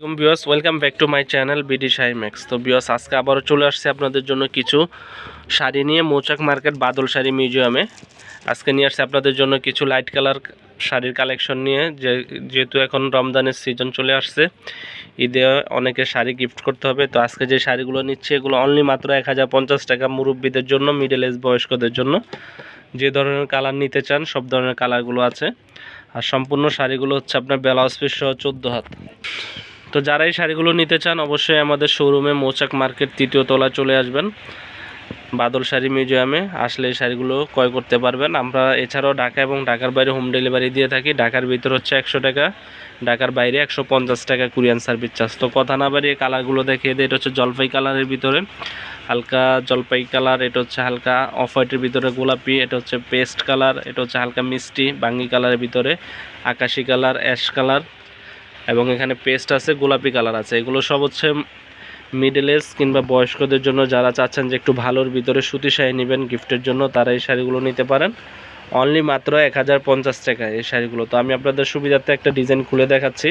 বিয়স welcome back to my channel BD Shymax তো বিয়স আজকে আবারও চলে আসছে আপনাদের জন্য কিছু শাড়ি নিয়ে মৌচাক মার্কেট বাদল শাড়ি মিউজিয়ামে। আজকে নিয়ে আসছে আপনাদের জন্য কিছু লাইট কালার শাড়ির কালেকশন নিয়ে, যে যেহেতু এখন রমজানের সিজন চলে আসছে, ঈদে অনেকে শাড়ি গিফট করতে হবে। তো আজকে যে শাড়িগুলো নিচ্ছে, এগুলো অনলি মাত্র এক হাজার পঞ্চাশ টাকা মুরব্বীদের জন্য মিডল এজ বয়স্কদের জন্য। যে ধরনের কালার নিতে চান, সব ধরনের কালারগুলো আছে। আর সম্পূর্ণ শাড়িগুলো হচ্ছে আপনার ব্লাউজ পিস সহ চোদ্দ হাত। তো যারা এই শাড়িগুলো নিতে চান, অবশ্যই আমাদের শোরুমে মৌচাক মার্কেট তৃতীয় তলা চলে আসবেন। বাদল শাড়ি মিউজিয়ামে আসলে এই শাড়িগুলো ক্রয় করতে পারবেন। আমরা এছাড়াও ঢাকা এবং ঢাকার বাইরে হোম ডেলিভারি দিয়ে থাকি। ঢাকার ভিতর হচ্ছে একশো টাকা, ঢাকার বাইরে একশো পঞ্চাশ টাকা কুরিয়ান সার্ভিস চার্জ। তো কথা না বাড়িয়ে কালারগুলো দেখিয়ে দিই, এটা হচ্ছে জলপাই কালারের ভিতরে। হালকা জলপাই কালার, এটা হচ্ছে হালকা অফ হোয়াইটের ভিতরে গোলাপি, এটা হচ্ছে পেস্ট কালার, এটা হচ্ছে হালকা মিষ্টি, বাঙ্গি কালারের ভিতরে আকাশি কালার, অ্যাশ কালার। এবং এখানে পেস্ট আছে, গোলাপি কালার আছে। এগুলো সব হচ্ছে মিডল এজ কিংবা বয়স্কদের জন্য যারা চাচ্ছেন যে একটু ভালোর ভিতরে সুতি শাড়ি নেবেন গিফটের জন্য, তারা এই শাড়িগুলো নিতে পারেন। অনলি মাত্র এক হাজার পঞ্চাশ টাকা এই শাড়িগুলো। তো আমি আপনাদের সুবিধার্থে একটা ডিজাইন খুলে দেখাচ্ছি।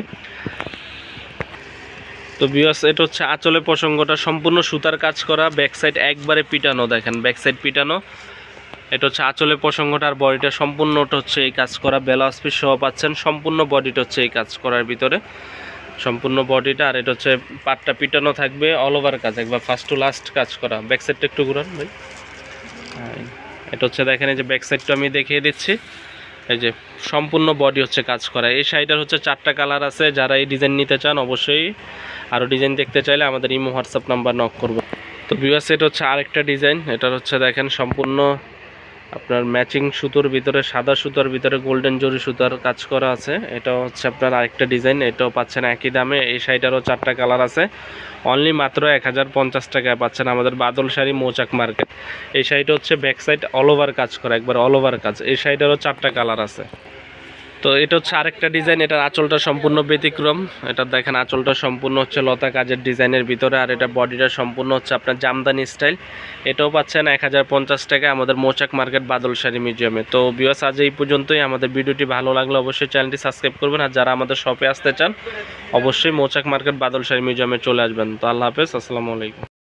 তো বিয়াস এটা হচ্ছে আঁচলের প্রসঙ্গটা। সম্পূর্ণ সুতার কাজ করা ব্যাক সাইড একবারে পিটানো, দেখেন ব্যাক সাইড পিটানো। এটা হচ্ছে আঁচলের প্রসঙ্গটা, আর বডিটা সম্পূর্ণটা হচ্ছে এই কাজ করা ব্লাউজ পিস সহ পাচ্ছেন, সম্পূর্ণ বডিটা হচ্ছে এই কাজ করার ভিতরে। সম্পূর্ণ বডিটা, আর এটা হচ্ছে পাটটা পিটানো থাকবে অল ওভার কাজ, একবার ফার্স্ট টু লাস্ট কাজ করা। ব্যাক সাইডটা একটু ঘুরান ভাই। এটা হচ্ছে দেখেন, এই যে ব্যাক সাইডটা আমি দেখিয়ে দিচ্ছি। এই যে সম্পূর্ণ বডি হচ্ছে কাজ করা। এই শাড়িটার হচ্ছে চারটা কালার আছে, যারা এই ডিজাইন নিতে চান অবশ্যই আরও ডিজাইন দেখতে চাইলে আমাদের ইমো হোয়াটসঅ্যাপ নাম্বার নক করব। তো বিভার্স এটা হচ্ছে আরেকটা ডিজাইন এটার হচ্ছে দেখেন সম্পূর্ণ আপনার ম্যাচিং সুতোর ভিতরে, সাদা সুতোর ভিতরে গোল্ডেন জরি সুতার কাজ করা আছে। এটা হচ্ছে আপনার আরেকটা ডিজাইন, এটাও পাচ্ছেন একই দামে। এই শাড়িটারও চারটা কালার আছে। অনলি মাত্র এক হাজার পঞ্চাশ টাকায় পাচ্ছেন আমাদের বাদল শাড়ি মৌচাক মার্কেট। এই শাড়িটা হচ্ছে ব্যাক সাইড অল ওভার কাজ করা, একবার অল ওভার কাজ। এই শাড়িটারও চারটা কালার আছে। তো এটা হচ্ছে আরেকটা ডিজাইন এটার আঁচলটা সম্পূর্ণ ব্যতিক্রম। এটা দেখেন, আঁচলটা সম্পূর্ণ হচ্ছে লতা কাজের ডিজাইনের ভিতরে, আর এটা বডিটা সম্পূর্ণ হচ্ছে আপনার জামদানি স্টাইল এটাও পাচ্ছেন এক হাজার পঞ্চাশ টাকা আমাদের মোচাক মার্কেট বাদল শাড়ি মিউজিয়ামে তো বিয়াস আজ এই পর্যন্তই। আমাদের ভিডিওটি ভালো লাগলে অবশ্যই চ্যানেলটি সাবস্ক্রাইব করবেন, আর যারা আমাদের শপে আসতে চান, অবশ্যই মোচাক মার্কেট বাদল শাড়ি মিউজিয়ামে চলে আসবেন। তো আল্লাহ হাফেজ, আসসালামু আলাইকুম।